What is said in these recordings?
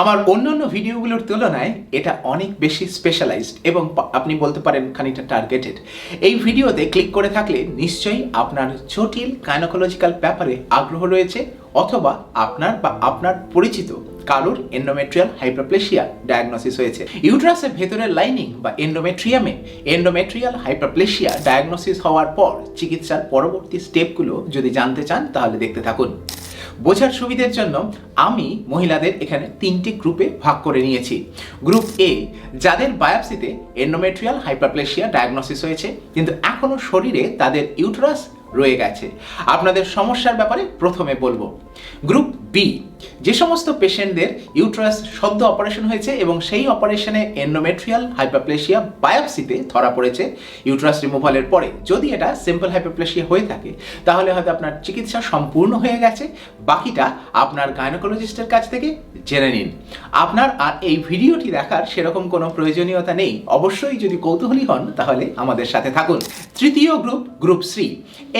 আমার অন্যান্য ভিডিওগুলোর তুলনায় এটা অনেক বেশি স্পেশালাইজড এবং আপনি বলতে পারেন খানিকটা টার্গেটেড এই ভিডিওতে ক্লিক করে থাকলে নিশ্চয়ই আপনার জটিল গাইনোকোলজিক্যাল ব্যাপারে আগ্রহ রয়েছে অথবা আপনার বা আপনার পরিচিত কারোর এন্ডোমেট্রিয়াল হাইপারপ্লেশিয়া ডায়াগনোসিস হয়েছে। ইউট্রাসের ভেতরের লাইনিং বা এন্ডোমেট্রিয়ামে এন্ডোমেট্রিয়াল হাইপারপ্লেশিয়া ডায়াগনোসিস হওয়ার পর চিকিৎসার পরবর্তী স্টেপগুলো যদি জানতে চান তাহলে দেখতে থাকুন। বোঝার সুবিধের জন্য আমি মহিলাদের এখানে তিনটি গ্রুপে ভাগ করে নিয়েছি। গ্রুপ এ যাদের বায়োপসিতে এন্ডোমেট্রিয়াল হাইপারপ্লেশিয়া ডায়াগনোসিস হয়েছে, কিন্তু এখনও শরীরে তাদের ইউটরাস রয়ে গেছে। আপনাদের সমস্যার ব্যাপারে প্রথমে বলব। গ্রুপ বি যে সমস্ত পেশেন্টদের ইউট্রাস শব্দ অপারেশন হয়েছে এবং সেই অপারেশনে এন্ডোমেট্রিয়াল হাইপারপ্লেশিয়া বায়োপসিতে ধরা পড়েছে ইউট্রাস রিমুভালের পরে। যদি এটা সিম্পল হাইপারপ্লেশিয়া হয়ে থাকে, তাহলে হয়তো আপনার চিকিৎসা সম্পূর্ণ হয়ে গেছে। বাকিটা আপনার গাইনোকোলজিস্টের কাছ থেকে জেনে নিন। আপনার আর এই ভিডিওটি দেখার সেরকম কোনো প্রয়োজনীয়তা নেই। অবশ্যই যদি কৌতূহলী হন, তাহলে আমাদের সাথে থাকুন। তৃতীয় গ্রুপ গ্রুপ সি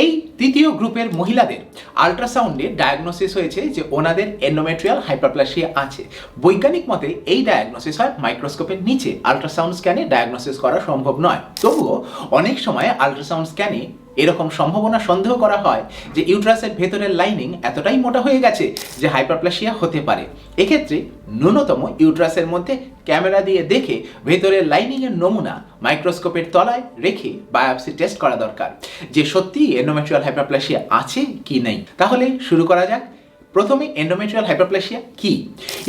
এই তৃতীয় গ্রুপের মহিলাদের আল্ট্রাসাউন্ডে ডায়াগনোসিস হয়েছে যে ওনাদের এন্ডোমেট্রিয়াল হাইপারপ্লাসিয়া আছে। বৈজ্ঞানিক মতে এই ডায়াগনোসিস হয় মাইক্রোস্কোপের নিচে। আল্ট্রাসাউন্ড স্ক্যানে ডায়াগনোসিস করা সম্ভব নয়। তবুও অনেক সময় আল্ট্রাসাউন্ড স্ক্যানে এরকম সম্ভাবনা সন্দেহ করা হয় যে ইউট্রাসের ভেতরের লাইনিং এতটাই মোটা হয়ে গেছে যে হাইপারপ্লাসিয়া হতে পারে। এক্ষেত্রে ন্যূনতম ইউট্রাসের মধ্যে ক্যামেরা দিয়ে দেখে ভেতরের লাইনিং এর নমুনা মাইক্রোস্কোপের তলায় রেখে বায়োপসি টেস্ট করা দরকার। যে সত্যি এন্ডোমেট্রিয়াল হাইপারপ্লাসিয়া আছে কি নেই? তাহলে শুরু করা যাক। প্রথমে এন্ডোমেট্রিয়াল হাইপারপ্লেশিয়া কি?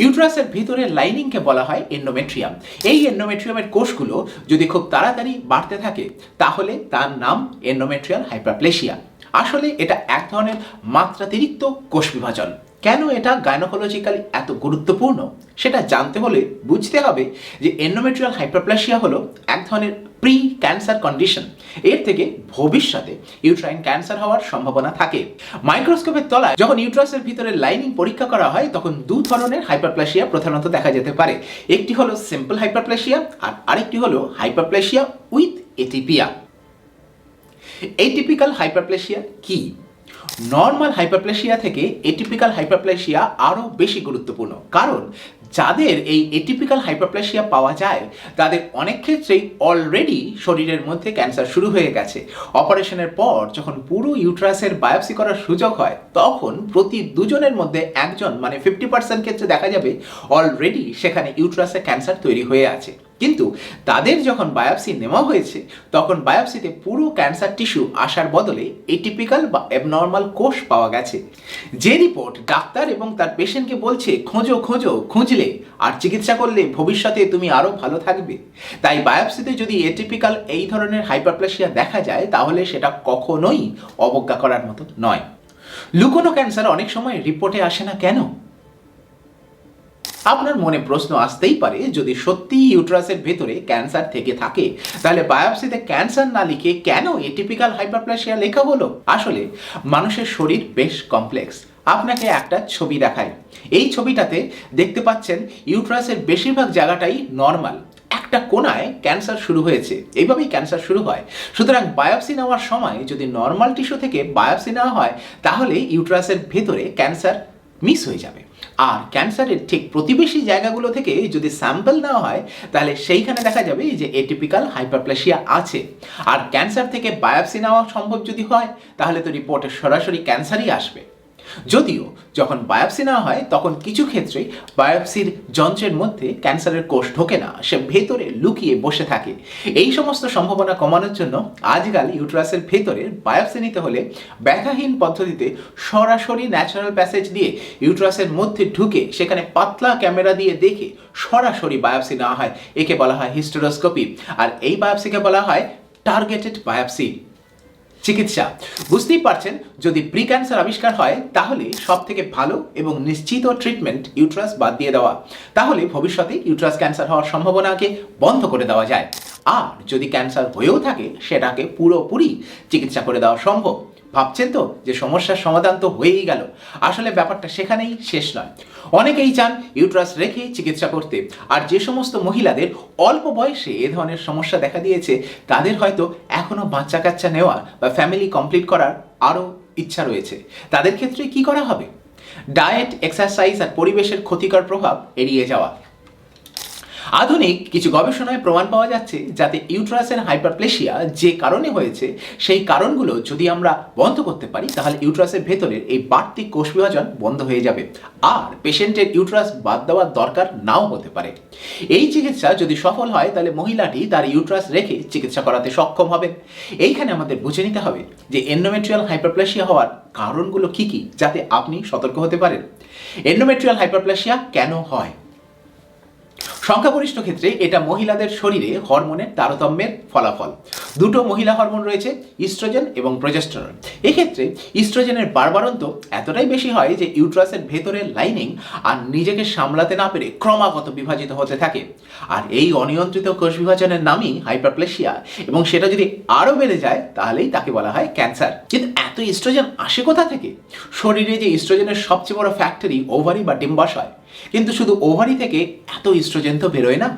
ইউট্রাসের ভিতরে লাইনিংকে বলা হয় এন্ডোমেট্রিয়াম এই এন্ডোমেট্রিয়ামের কোষগুলো যদি খুব তাড়াতাড়ি বাড়তে থাকে, তাহলে তার নাম এন্ডোমেট্রিয়াল হাইপারপ্লেশিয়া আসলে এটা এক ধরনের মাত্রাতিরিক্ত কোষ বিভাজন। কেন এটা গাইনোকোলজিক্যালি এত গুরুত্বপূর্ণ? সেটা জানতে হলে বুঝতে হবে যে এন্ডোমেট্রিয়াল হাইপারপ্লেশিয়া হলো এক ধরনের প্রি ক্যান্সার কন্ডিশন এর থেকে ভবিষ্যতে ইউট্রাইন ক্যান্সার হওয়ার সম্ভাবনা থাকে। মাইক্রোস্কোপের তলায় যখন ইউট্রাসের ভিতরে লাইনিং পরীক্ষা করা হয়, তখন দু ধরনের হাইপারপ্লেশিয়া প্রধানত দেখা যেতে পারে। একটি হলো সিম্পল হাইপারপ্লেশিয়া আর আরেকটি হলো hyperplasia with atypia atypical hyperplasia কি? নর্মাল হাইপারপ্লেশিয়া থেকে এটিপিক্যাল হাইপারপ্লেশিয়া আরও বেশি গুরুত্বপূর্ণ। কারণ যাদের এই এটিপিক্যাল হাইপারপ্লেশিয়া পাওয়া যায়, তাদের অনেক ক্ষেত্রেই অলরেডি শরীরের মধ্যে ক্যান্সার শুরু হয়ে গেছে। অপারেশনের পর যখন পুরো ইউট্রাসের বায়োপসি করার সুযোগ হয়, তখন প্রতি দুজনের মধ্যে একজন মানে ফিফটি পার্সেন্ট ক্ষেত্রে দেখা যাবে অলরেডি সেখানে ইউট্রাসে ক্যান্সার তৈরি হয়ে আছে। কিন্তু তাদের যখন বায়োপসি নেওয়া হয়েছে, তখন বায়োপসিতে পুরো ক্যান্সার টিস্যু আসার বদলে এটিপিক্যাল বা অ্যাবনর্মাল কোষ পাওয়া গেছে। যে রিপোর্ট ডাক্তার এবং তার পেশেন্টকে বলছে, খোঁজো খোঁজো, খুঁজলে আর চিকিৎসা করলে ভবিষ্যতে তুমি আরও ভালো থাকবে। তাই বায়োপসিতে যদি এটিপিক্যাল এই ধরনের হাইপারপ্লেশিয়া দেখা যায়, তাহলে সেটা কখনোই অবজ্ঞা করার মতো নয়। লুকোনো ক্যান্সার অনেক সময় রিপোর্টে আসে না কেন? আপনার মনে প্রশ্ন আসতেই পারে, যদি সত্যি ইউট্রাসের ভেতরে ক্যান্সার থেকে থাকে, তাহলে বায়োপসিতে ক্যান্সার না লিখে কেন এটিপিক্যাল হাইপারপ্লাসিয়া লেখা হলো? আসলে, মানুষের শরীর বেশ কমপ্লেক্স আপনাকে একটা ছবি দেখায় এই ছবিটাতে দেখতে পাচ্ছেন, ইউট্রাসের বেশিরভাগ জায়গাটাই নর্মাল একটা কোনায় ক্যান্সার শুরু হয়েছে। এইভাবেই ক্যান্সার শুরু হয়। সুতরাং বায়োপসি নেওয়ার সময় যদি নর্মাল টিস্যু থেকে বায়োপসি নেওয়া হয় তাহলে ইউট্রাসের ভেতরে ক্যান্সার মিস হয়ে যাবে। আর ক্যান্সারের ঠিক প্রতিবেশী জায়গাগুলো থেকে যদি স্যাম্পল নেওয়া হয়, তাহলে সেইখানে দেখা যাবে যে এটিপিক্যাল হাইপারপ্লাসিয়া আছে। আর ক্যান্সার থেকে বায়োপসি নেওয়া সম্ভব যদি হয়, তাহলে তো রিপোর্টে সরাসরি ক্যান্সারই আসবে। যদিও যখন বায়োপসি নেওয়া হয়, তখন কিছু ক্ষেত্রে বায়োপসির যন্ত্রের মধ্যে ক্যান্সারের কোষ ঢোকে না, সে ভেতরে লুকিয়ে বসে থাকে। এই সমস্ত সম্ভাবনা কমানোর জন্য আজকাল ইউট্রাসের ভেতরে বায়োপসি নিতে হলে ব্যথাহীন পদ্ধতিতে সরাসরি ন্যাচারাল প্যাসেজ দিয়ে ইউট্রাসের মধ্যে ঢুকে সেখানে পাতলা ক্যামেরা দিয়ে দেখে সরাসরি বায়োপসি নেওয়া হয়। একে বলা হয় হিস্টোরোস্কোপি। আর এই বায়োপসিকে বলা হয় টার্গেটেড বায়োপসি। চিকিৎসা। বুঝতেই পারছেন, যদি প্রি ক্যান্সার আবিষ্কার হয়, তাহলে সব থেকে ভালো এবং নিশ্চিত ট্রিটমেন্ট ইউট্রাস বাদ দিয়ে দেওয়া। তাহলে ভবিষ্যতে ইউট্রাস ক্যান্সার হওয়ার সম্ভাবনাকে বন্ধ করে দেওয়া যায়। আর যদি ক্যান্সার হয়েও থাকে, সেটাকে পুরোপুরি চিকিৎসা করে দেওয়া সম্ভব। ভাবছেন তো যে সমস্যার সমাধান তো হয়েই গেল। আসলে ব্যাপারটা সেখানেই শেষ নয়। অনেকেই চান ইউট্রাস রেখে চিকিৎসা করতে। আর যে সমস্ত মহিলাদের অল্প বয়সে এ ধরনের সমস্যা দেখা দিয়েছে, তাদের হয়তো এখনও বাচ্চা কাচ্চা নেওয়া বা ফ্যামিলি কমপ্লিট করার আরও ইচ্ছা রয়েছে। তাদের ক্ষেত্রে কি করা হবে? ডায়েট এক্সারসাইজ আর পরিবেশের ক্ষতিকর প্রভাব এড়িয়ে যাওয়া। আধুনিক কিছু গবেষণায় প্রমাণ পাওয়া যাচ্ছে যাতে ইউট্রাসের হাইপারপ্লেশিয়া যে কারণে হয়েছে, সেই কারণগুলো যদি আমরা বন্ধ করতে পারি, তাহলে ইউট্রাসের ভেতরের এই বাড়তি কোষ বিভাজন বন্ধ হয়ে যাবে। আর পেশেন্টের ইউট্রাস বাদ দেওয়ার দরকার নাও হতে পারে। এই চিকিৎসা যদি সফল হয়, তাহলে মহিলাটি তার ইউট্রাস রেখে চিকিৎসা করাতে সক্ষম হবে। এইখানে আমাদের বুঝে নিতে হবে যে এন্ডোমেট্রিয়াল হাইপারপ্লেশিয়া হওয়ার কারণগুলো কি কি, যাতে আপনি সতর্ক হতে পারেন। এন্ডোমেট্রিয়াল হাইপারপ্লেশিয়া কেন হয়? সংখ্যাগরিষ্ঠ ক্ষেত্রে এটা মহিলাদের শরীরে হরমোনের তারতম্যের ফলাফল। দুটো মহিলা হরমোন রয়েছে, ইস্ট্রোজেন এবং প্রজেস্টেরন এক্ষেত্রে ইস্ট্রোজেনের বারবারন্ত এতটাই বেশি হয় যে ইউট্রাসের ভেতরের লাইনিং আর নিজেকে সামলাতে না পেরে ক্রমাগত বিভাজিত হতে থাকে। আর এই অনিয়ন্ত্রিত কোষ বিভাজনের নামই হাইপারপ্লেশিয়া এবং সেটা যদি আরও বেড়ে যায়, তাহলেই তাকে বলা হয় ক্যান্সার। কিন্তু এত ইস্ট্রোজেন আসে কোথা থেকে? শরীরে যে ইস্ট্রোজেনের সবচেয়ে বড় ফ্যাক্টরি ওভারি বা ডিম্বাশয় কিন্তু শুধু ওভারি থেকে এত ইস্ট্রোজেন তো বেরোয় না।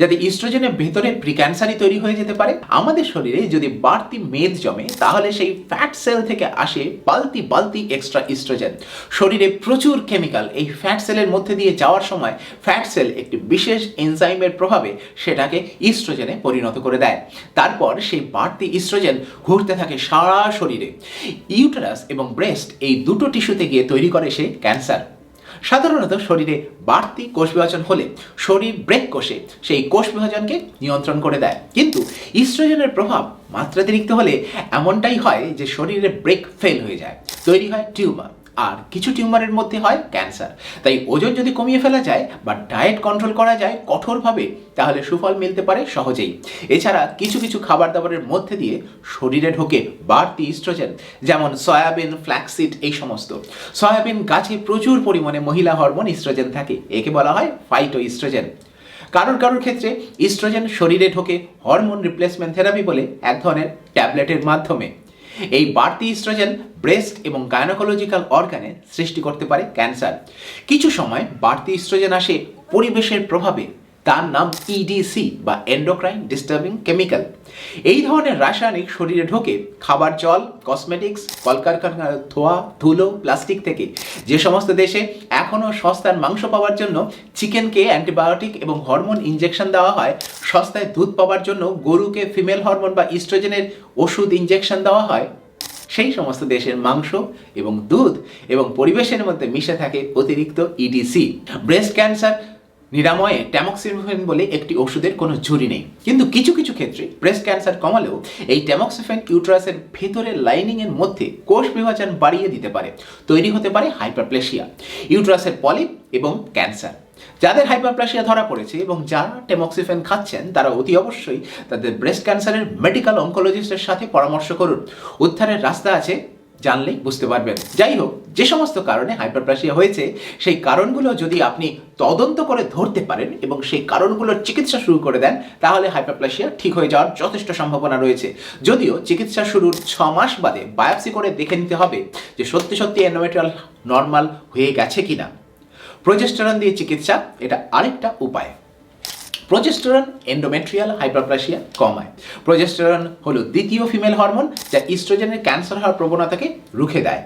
যাতে ইস্ট্রোজেনের ভেতরে প্রিক্যান্সারই তৈরি হয়ে যেতে পারে, আমাদের শরীরে যদি বাড়তি মেদ জমে, তাহলে সেই ফ্যাট সেল থেকে আসে বালতি বালতি এক্সট্রা ইস্ট্রোজেন শরীরে প্রচুর কেমিক্যাল এই ফ্যাট সেলের মধ্যে দিয়ে যাওয়ার সময় ফ্যাট সেল একটি বিশেষ এনজাইমের প্রভাবে সেটাকে ইস্ট্রোজেনে পরিণত করে দেয়। তারপর সেই বাড়তি ইস্ট্রোজেন ঘুরতে থাকে সারা শরীরে। ইউটারাস এবং ব্রেস্ট এই দুটো টিস্যুতে গিয়ে তৈরি করে সে ক্যান্সার সাধারণত শরীরে বাড়তি কোষ বিভাজন হলে শরীর ব্রেক কোষে সেই কোষ বিভাজনকে নিয়ন্ত্রণ করে দেয়। কিন্তু ইস্ট্রোজেনের প্রভাব মাত্রাতিরিক্ত হলে এমনটাই হয় যে শরীরে ব্রেক ফেল হয়ে যায়, তৈরি হয় টিউমার। আর কিছু টিউমারের মধ্যে হয় ক্যান্সার। তাই ওজন যদি কমিয়ে ফেলা যায় বা ডায়েট কন্ট্রোল করা যায় কঠোরভাবে, তাহলে সুফল মিলতে পারে সহজেই। এছাড়া কিছু কিছু খাবার দাবারের মধ্যে দিয়ে শরীরে ঢোকে বাড়তি ইস্ট্রোজেন, যেমন সয়াবিন ফ্ল্যাক্সিড এই সমস্ত। সয়াবিন গাছে প্রচুর পরিমাণে মহিলা হরমোন ইস্ট্রোজেন থাকে, একে বলা হয় ফাইটো ইস্ট্রোজেন কারোর কারোর ক্ষেত্রে ইস্ট্রোজেন শরীরে ঢোকে হরমোন রিপ্লেসমেন্ট থেরাপি বলে এক ধরনের ট্যাবলেটের মাধ্যমে। এই বাড়তি ইস্ট্রোজেন ব্রেস্ট এবং গায়নোকোলজিক্যাল অর্গানে সৃষ্টি করতে পারে ক্যান্সার কিছু সময় বাড়তি ইস্ট্রোজেন আসে পরিবেশের প্রভাবে। তার নাম ইডিসি বা এন্ডোক্রাইন ডিস্টার্বিং কেমিক্যাল এই ধরনের রাসায়নিক শরীরে ঢোকে খাবার জল কসমেটিক্স কলকারখানার ধোয়া, ধুলো প্লাস্টিক থেকে। যে সমস্ত দেশে এখনও সস্তার মাংস পাওয়ার জন্য চিকেনকে অ্যান্টিবায়োটিক এবং হরমোন ইঞ্জেকশন দেওয়া হয়, সস্তায় দুধ পাওয়ার জন্য গরুকে ফিমেল হরমোন বা ইস্ট্রোজেনের ওষুধ ইঞ্জেকশন দেওয়া হয়। সেই সমস্ত দেশের মাংস এবং দুধ এবং পরিবেশের মধ্যে মিশে থাকে অতিরিক্ত ইডিসি ব্রেস্ট ক্যান্সার নিরাময়ে ট্যামক্সিফেন বলে একটি ওষুধের কোনো ঝুরি নেই। কিন্তু কিছু কিছু ক্ষেত্রে ব্রেস্ট ক্যান্সার কমালেও এই ট্যামক্সিফেন ইউট্রাসের ভেতরের লাইনিংয়ের মধ্যে কোষ বিভাজন বাড়িয়ে দিতে পারে। তৈরি হতে পারে হাইপারপ্লেশিয়া ইউট্রাসের পলিপ এবং ক্যান্সার যাদের হাইপারপ্লেশিয়া ধরা পড়েছে এবং যারা টেমক্সিফেন খাচ্ছেন, তারা অতি অবশ্যই তাদের ব্রেস্ট ক্যান্সারের মেডিকেল অঙ্কোলজিস্টের সাথে পরামর্শ করুন। উদ্ধারের রাস্তা আছে জানলেই বুঝতে পারবেন। যাই হোক, যে সমস্ত কারণে হাইপারপ্লেশিয়া হয়েছে, সেই কারণগুলো যদি আপনি তদন্ত করে ধরতে পারেন এবং সেই কারণগুলোর চিকিৎসা শুরু করে দেন, তাহলে হাইপারপ্লেশিয়া ঠিক হয়ে যাওয়ার যথেষ্ট সম্ভাবনা রয়েছে। যদিও চিকিৎসা শুরুর ছ মাস বাদে বায়োপসি করে দেখে নিতে হবে যে সত্যি সত্যি এন্ডোমেট্রিয়াল নর্মাল হয়ে গেছে কিনা। প্রজেস্টেরন দিয়ে চিকিৎসা, এটা আরেকটা উপায়। প্রজেস্টেরন এন্ডোমেট্রিয়াল হাইপারপ্লাসিয়া কমায়। প্রজেস্টেরন হলো দ্বিতীয় ফিমেল হরমোন যা ইস্ট্রোজেনের ক্যান্সার হওয়ার প্রবণতাকে রুখে দেয়।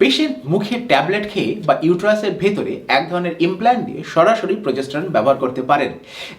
পেশেন্ট মুখে ট্যাবলেট খেয়ে বা ইউট্রাসের ভেতরে এক ধরনের ইমপ্ল্যান্ট দিয়ে সরাসরি প্রজেস্টেরন ব্যবহার করতে পারেন।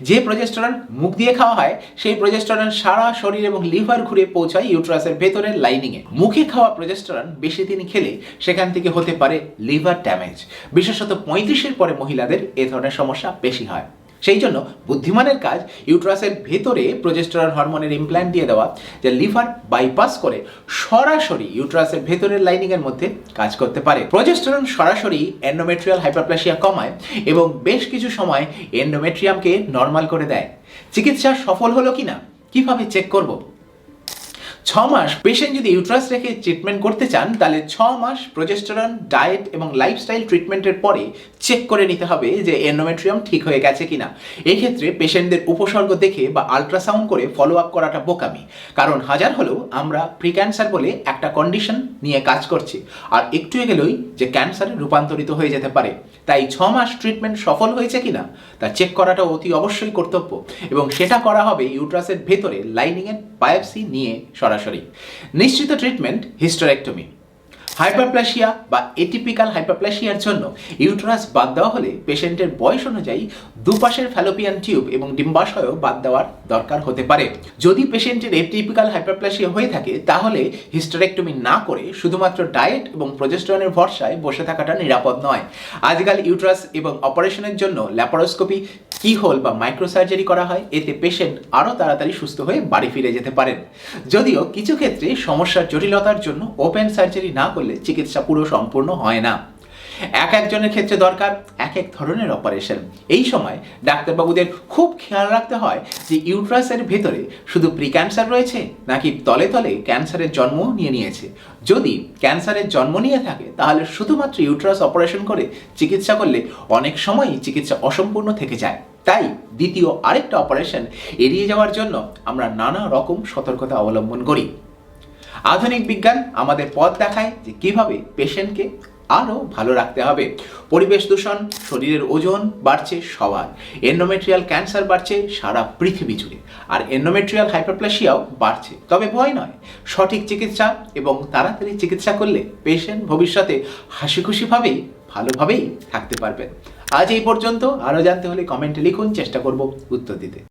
যে প্রজেস্টেরন মুখ দিয়ে খাওয়া হয়, সেই প্রজেস্টেরন সারা শরীর এবং লিভার ঘুরে পৌঁছায় ইউট্রাসের ভেতরের লাইনিংয়ে মুখে খাওয়া প্রজেস্টেরন বেশি দিন খেলে সেখান থেকে হতে পারে লিভার ড্যামেজ বিশেষত পঁয়ত্রিশের পরে মহিলাদের এ ধরনের সমস্যা বেশি হয়। সেই জন্য বুদ্ধিমানের কাজ ইউট্রাসের ভেতরে প্রজেস্টেরন হরমোনের ইমপ্ল্যান্ট দিয়ে দেওয়া, যে লিভার বাইপাস করে সরাসরি ইউট্রাসের ভেতরের লাইনিংয়ের মধ্যে কাজ করতে পারে। প্রজেস্টেরন সরাসরি এন্ডোমেট্রিয়াল হাইপারপ্লাসিয়া কমায় এবং বেশ কিছু সময় এন্ডোমেট্রিয়ামকে নর্মাল করে দেয়। চিকিৎসা সফল হলো কিনা? কীভাবে চেক করব? ছ মাস পেশেন্ট যদি ইউট্রাস রেখে ট্রিটমেন্ট করতে চান, তাহলে ছ মাস প্রজেস্টেরন ডায়েট এবং লাইফস্টাইল ট্রিটমেন্টের পরে চেক করে নিতে হবে যে এন্ডোমেট্রিয়াম ঠিক হয়ে গেছে কিনা। এক্ষেত্রে পেশেন্টদের উপসর্গ দেখে বা আলট্রাসাউন্ড করে ফলো আপ করাটা বোকামি। কারণ হাজার হলেও আমরা প্রি ক্যান্সার বলে একটা কন্ডিশন নিয়ে কাজ করছি। আর একটু এগেলেই যে ক্যান্সারে রূপান্তরিত হয়ে যেতে পারে। তাই ছ মাস ট্রিটমেন্ট সফল হয়েছে কিনা, তা চেক করাটা অতি অবশ্যই কর্তব্য। এবং সেটা করা হবে ইউট্রাসের ভেতরে লাইনিংয়ের বায়োপসি নিয়ে সরাসরি। নিশ্চিত ট্রিটমেন্ট হিস্টোরেক্টমি হাইপারপ্লাসিয়া বা এটিপিক্যাল হাইপারপ্লাসিয়ার জন্য ইউটেরাস বাদ দেওয়া হলে পেশেন্টের বয়স অনুযায়ী দুপাশের ফ্যালোপিয়ান টিউব এবং ডিম্বাশয়ও বাদ দেওয়ার দরকার হতে পারে। যদি পেশেন্টের এটিপিক্যাল হাইপারপ্লাসিয়া হয়ে থাকে, তাহলে হিস্টেরেক্টমি না করে শুধুমাত্র ডায়েট এবং প্রজেস্টরনের ভরসায় বসে থাকাটা নিরাপদ নয়। আজকাল ইউটেরাস এবং অপারেশনের জন্য ল্যাপারোস্কোপি কি হোল বা মাইক্রোসার্জারি করা হয়, এতে পেশেন্ট আরও তাড়াতাড়ি সুস্থ হয়ে বাড়ি ফিরে যেতে পারেন। যদিও কিছু ক্ষেত্রে সমস্যার জটিলতার জন্য ওপেন সার্জারি না করলে চিকিৎসা পুরো সম্পূর্ণ হয় না। এক একজনের ক্ষেত্রে দরকার এক এক ধরনের অপারেশন এই সময় ডাক্তারবাবুদের খুব খেয়াল রাখতে হয় যে ইউট্রাসের ভেতরে শুধু প্রি ক্যান্সার রয়েছে, নাকি তলে তলে ক্যান্সারের জন্ম নিয়ে নিয়েছে। যদি ক্যান্সারের জন্ম নিয়ে থাকে, তাহলে শুধুমাত্র ইউট্রাস অপারেশন করে চিকিৎসা করলে অনেক সময়ই চিকিৎসা অসম্পূর্ণ থেকে যায়। তাই দ্বিতীয় আরেকটা অপারেশন এড়িয়ে যাওয়ার জন্য আমরা নানা রকম সতর্কতা অবলম্বন করি। আধুনিক বিজ্ঞান আমাদের পথ দেখায় যে কীভাবে পেশেন্টকে আরও ভালো রাখতে হবে। পরিবেশ দূষণ, শরীরের ওজন বাড়ছে সবার। এন্ডোমেট্রিয়াল ক্যান্সার বাড়ছে সারা পৃথিবী জুড়ে। আর এন্ডোমেট্রিয়াল হাইপারপ্লেশিয়াও বাড়ছে। তবে ভয় নয়, সঠিক চিকিৎসা এবং তাড়াতাড়ি চিকিৎসা করলে পেশেন্ট ভবিষ্যতে হাসি খুশিভাবেই ভালোভাবেই থাকতে পারবেন। আজ এই পর্যন্ত। আরও জানতে হলে কমেন্টে লিখুন, চেষ্টা করব উত্তর দিতে।